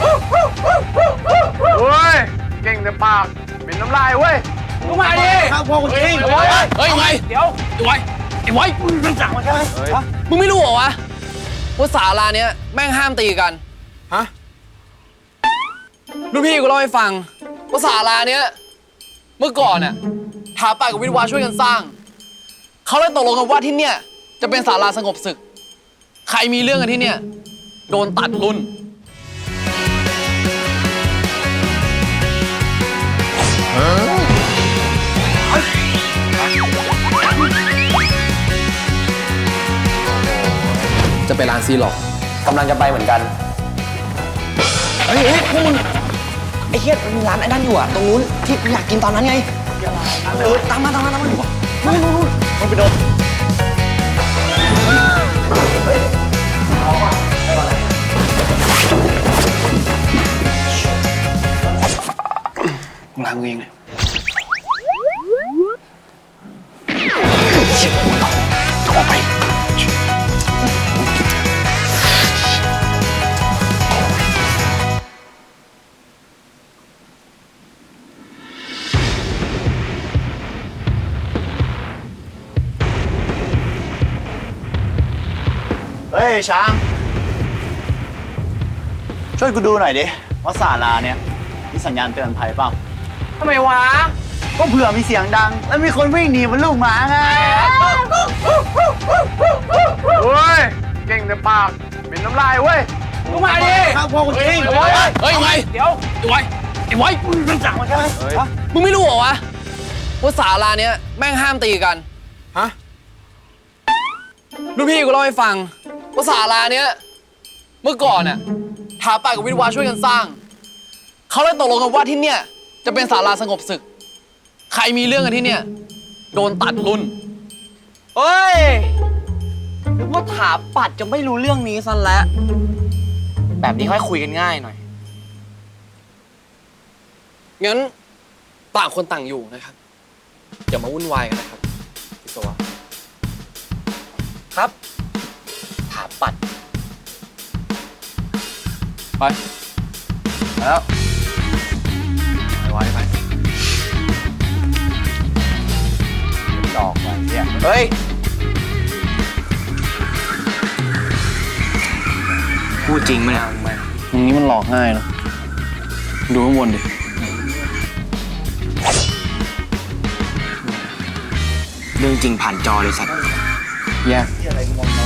เฮ้ย เก่งแต่ปากเป็นน้ำลายเว้ยก็มาดิครับพวกคุณจริงเฮ้ยเฮ้ยไว้เดี๋ยวไอ้ไว้ไอ้ไว้มันสั่งมาใช่ไหมฮะมึงไม่รู้เหรอวะว่าศาลาเนี้ยแม่งห้ามตีกัน ฮะรุ่นพี่กูเล่าให้ฟังว่าศาลาเนี้ยเมื่อก่อนน่ะถาป่ากับวิทย์วาช่วยกันสร้าง เขาเลยตกลงกันว่าที่เนี่ยจะเป็นศาลาสงบศึก ใครมีเรื่องกันที่เนี่ย โดนตัดรุ่น ไปร้านซีหรอกกำลังจะไปเหมือนกัน เฮ้ยเฮ้ยพวกมึงไอ้เฮียมันมีร้านไอ้นั่นอยู่อะตรงนู้นที่กูอยากกินตอนนั้นไงเออตามมาตามมาตามมานู่นนู่นนู่นมันไปโดนมึงล้างมือเองเลย เฮ้ยช้าง ช่วยกูดูหน่อยดิว่าศาลาเนี่ยมีสัญญาณเตือนภัยเปล่าทำไมวะ ก็เผื่อมีเสียงดัง แล้วมีคนวิ่งหนีมันลูกหมาไงเฮ้ย เก่งแต่ปากเป็นน้ำลายเว้ยก็มาดิครับพวกคุณจริงเฮ้ยเฮ้ยไว้เดี๋ยวไอ้ไว้ไอ้ไว้มันสั่งมาใช่ไหมฮะมึงไม่รู้เหรอวะว่าศาลาเนี้ยแม่งห้ามตีกัน ฮะ รุ่นพี่กูเล่าให้ฟัง ว่าศาลาเนี้ยเมื่อก่อนน่ะถาป่ากับวิทย์วาช่วยกันสร้าง เขาเลยตกลงกันว่าที่เนี่ย จะเป็นศาลาสงบศึก ใครมีเรื่องกันที่เนี่ย โดนตัดรุ่น เฮ้ยนึกว่าถาปัดจะไม่รู้เรื่องนี้ซะแล้ว แบบนี้ค่อยคุยกันง่ายหน่อย งั้นต่างคนต่างอยู่นะครับ อย่ามาวุ่นวายกันนะครับพิศวะครับ ถาปัดไปไปแล้วไปไว้ไปดอกไปเนี่ยเฮ้ย พูดจริงไหมเนี่ยตรงนี้มันหลอกง่ายเนอะดูข้างบนดิ เรื่องจริงผ่านจอเลยสัตว์ แย่ ที่อะไรกูมอง